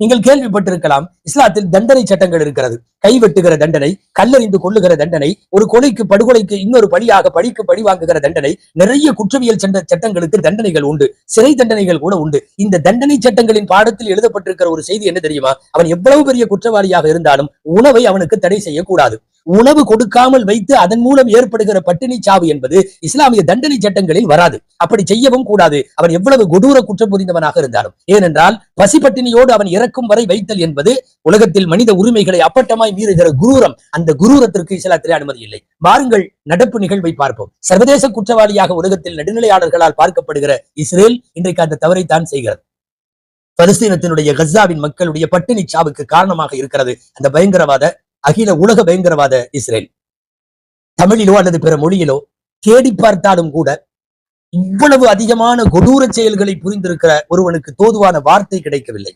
நீங்கள் கேள்விப்பட்டிருக்கலாம் இஸ்லாத்தில் தண்டனை சட்டங்கள் இருக்கிறது. கைவெட்டுகிற தண்டனை கல்லறிந்து கொள்ளுகிற தண்டனை ஒரு கொலைக்கு படுகொலைக்கு இன்னொரு பழியாக பழிக்கு பழி வாங்குகிற தண்டனை நிறைய குற்றவியல் சட்ட சட்டங்களுக்கு தண்டனைகள் உண்டு. சிறை தண்டனைகள் கூட உண்டு. இந்த தண்டனை சட்டங்களின் பாடத்தில் எழுதப்பட்டிருக்கிற ஒரு செய்தி என்ன தெரியுமா? அவன் எவ்வளவு பெரிய குற்றவாளியாக இருந்தாலும் உணவை அவனுக்கு தடை செய்யக்கூடாது. உணவு கொடுக்காமல் வைத்து அதன் மூலம் ஏற்படுகிற பட்டினி சாவு என்பது இஸ்லாமிய தண்டனை சட்டங்களில் வராது. அப்படி செய்யவும் கூடாது. அவன் எவ்வளவு கொடூர குற்றம் புரிந்தவனாக இருந்தாலும். ஏனென்றால் பசி பட்டினியோடு அவன் இறக்கும் வரை வைத்தல் என்பது உலகத்தில் மனித உரிமைகளை அப்பட்டமாய் மீறுகிற குரூரம். அந்த குரூரத்திற்கு இஸ்லாத்திலே அனுமதி இல்லை. வாருங்கள் நடப்பு நிகழ்வை பார்ப்போம். சர்வதேச குற்றவாளியாக உலகத்தில் நடுநிலையாளர்களால் பார்க்கப்படுகிற இஸ்ரேல் இன்றைக்கு அந்த தவறைத்தான் செய்கிறது. பலஸ்தீனத்தினுடைய கசாவின் மக்களுடைய பட்டினி சாவுக்கு காரணமாக இருக்கிறது. அந்த பயங்கரவாத அகில உலக பயங்கரவாத இஸ்ரேல். தமிழிலோ அல்லது பிற மொழியிலோ தேடி பார்த்தாலும் கூட இவ்வளவு அதிகமான கொடூர செயல்களை புரிந்திருக்கிற ஒருவனுக்கு தோதுவான வார்த்தை கிடைக்கவில்லை.